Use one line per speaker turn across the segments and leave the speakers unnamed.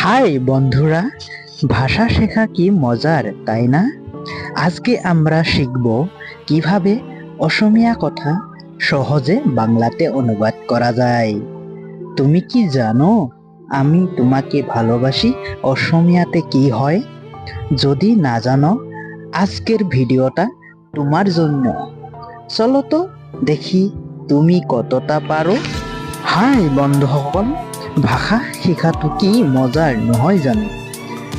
High বন্ধুরা, ভাষা শেখা কি মজার, তাই না? আজকে আমরা শিখব কীভাবে অসমীয়া কথা সহজে বাংলাতে অনুবাদ করা যায়। তুমি কি জানো আমি তোমাকে ভালোবাসি অসমীয়াতে কি হয়? যদি না জানো, আজকের ভিডিওটা তোমার জন্য। চলো তো দেখি তুমি কতটা পারো। হাই বন্ধুসকল, ভাষা শিকাটো কি মজাৰ নহয় জানো?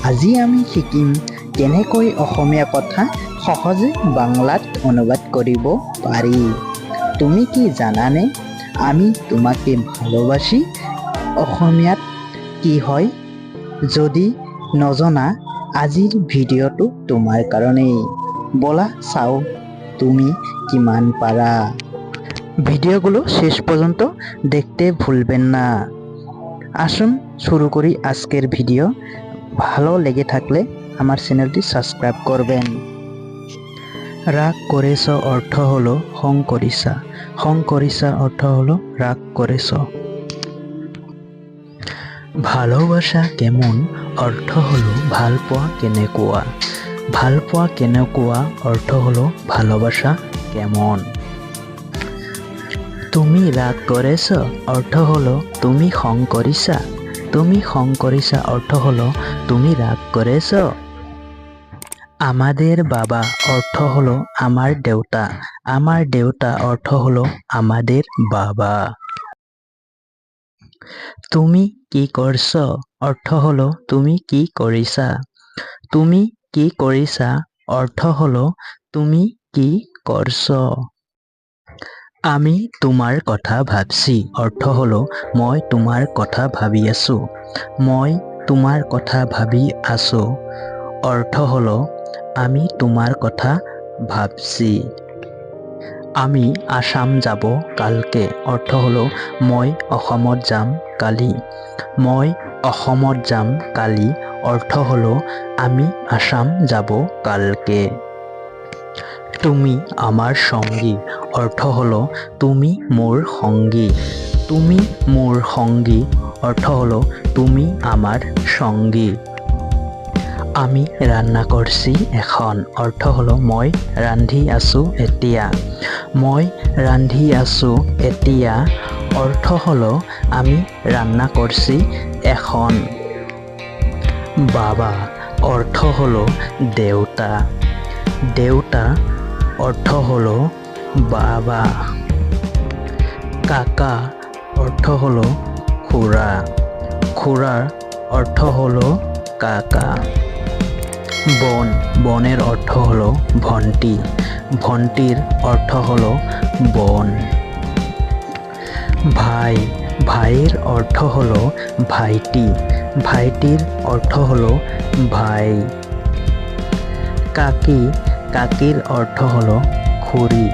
আজি আমি শিকিম কেনেকৈ অসমীয়া কথা সহজে বাংলাত অনুবাদ কৰিব পাৰি। তুমি কি জানানে? আমি তোমাকে ভালোবাসি। অসমীয়াত কি হয়? যদি নজনা, আজিৰ ভিডিঅ'টো তোমাৰ কাৰণেই। বলা চাও। তুমি কিমান পারা ভিডিওগুলো শেষ পর্যন্ত দেখতে ভুলবেন না। আসুন শুরু করি আজকের ভিডিও। ভালো লেগে থাকলে আমার চ্যানেলটি সাবস্ক্রাইব করবেন। রাগ করেছ অর্থ হলো হং করিসা। হং করিসা অর্থ হলো রাগ করেছ। ভালোবাসা কেমন? অর্থ হলো ভালো পোৱা কেনেকুৱা ভালো পোৱা কেনেকুৱা অৰ্থ হলো ভালোবাসা কেমন? তুমি রাগ করেছ অর্থ হলো তুমি খং করিসা তুমি খং করিসা অর্থ হলো তুমি রাগ করেছ আমাদের বাবা, অর্থ হলো আমার দেউতা। আমার দেউতা, অর্থ হলো আমাদের বাবা। তুমি কি করছ, অর্থ হলো তুমি কি কৰিছা তুমি কি কৰিছা? অৰ্থ হলো তুমি কি কৰছ আমি তোমাৰ কথা ভাবছি। অৰ্থ হলো মই তোমাৰ কথা ভাবি আছো। মই তোমাৰ কথা ভাবি আছো। অৰ্থ হলো আমি তোমাৰ কথা ভাবছি। আমি আসাম যাব কালকে। অৰ্থ হলো মই অসমত যাম কালি। মই অসমত যাম কালি। অৰ্থ হলো, আমি আসাম যাব কালকে। তুমি আমার সঙ্গী। অৰ্থ হলো, তুমি মোৰ সঙ্গী। তুমি মোৰ সঙ্গী। অৰ্থ হলো, তুমি আমার সঙ্গী। আমি ৰান্না কৰছি এখন। অৰ্থ হলো, মই ৰান্ধি আছো এতিয়া। মই ৰান্ধি আছো এতিয়া। অৰ্থ হলো, আমি ৰান্না কৰছি এখন। বাবা, অর্থ হল দেউতা। দেউতা, অর্থ হল বাবা। কাকা, অর্থ হল খুড়া। খুড়ার অর্থ হল কাকা। বন, বনের অর্থ হল ভন্টি। ভন্টির অর্থ হল বোন। ভাই, ভাইয়ের অর্থ হল ভাইটি। ভাইটির অর্থ হল ভাই। কাকি, কাকির অর্থ হল খুরি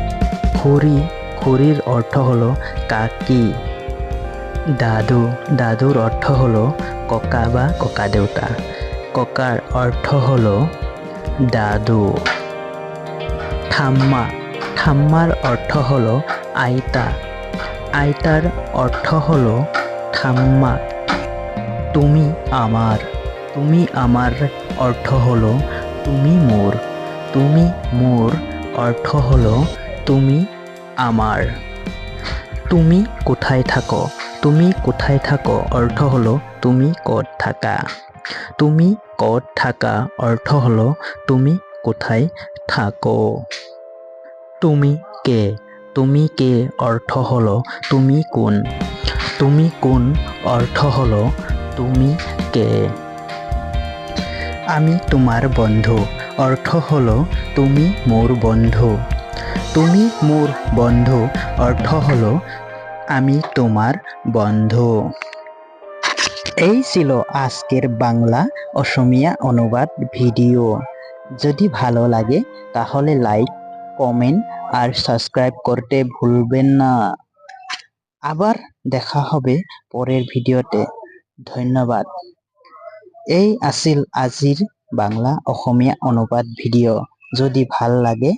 খুরি খুরির অর্থ হল কাকি। দাদু, দাদুর অর্থ হল ককা বা ককা দেউতা। ককাৰ অৰ্থ হল দাদু। ঠাম্মা, ঠাম্মার অর্থ হল আইতা। আইতার অর্থ হল ঠাম্মা। তুমি আমার তুমি আমার অর্থ হলো তুমি মোর তুমি মোর অর্থ হলো তুমি আমার। তুমি কোথায় থাকো, তুমি কোথায় থাকো অর্থ হলো তুমি ক'ত থাকা। তুমি ক'ত থাকা অৰ্থ হলো তুমি কোথায় থাকো। তুমি কে তুমি কে অৰ্থ হলো তুমি কোন। তুমি কোন অৰ্থ হলো তুমি কে? আমি তোমার বন্ধু। অর্থ হলো তুমি মোর বন্ধু। তুমি মোর বন্ধু। অর্থ হলো আমি তোমার বন্ধু। এই ছিল আজকের বাংলা অসমিয়া অনুবাদ ভিডিও। যদি ভালো লাগে, তাহলে লাইক, কমেন্ট আর সাবস্ক্রাইব করতে ভুলবেন না। আবার দেখা হবে পরের ভিডিওতে। ধন্যবাদ। এই আছিল আজিৰ বাংলা অসমীয়া অনুবাদ ভিডিঅ' যদি ভাল লাগে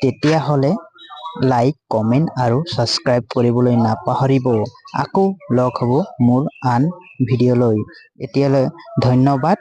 তেতিয়াহ'লে লাইক কমেণ্ট আৰু ছাবস্ক্ৰাইব কৰিবলৈ নাপাহৰিব। আকৌ লগ হ'ব মোৰ আন ভিডিঅ'লৈ। এতিয়ালৈ ধন্যবাদ।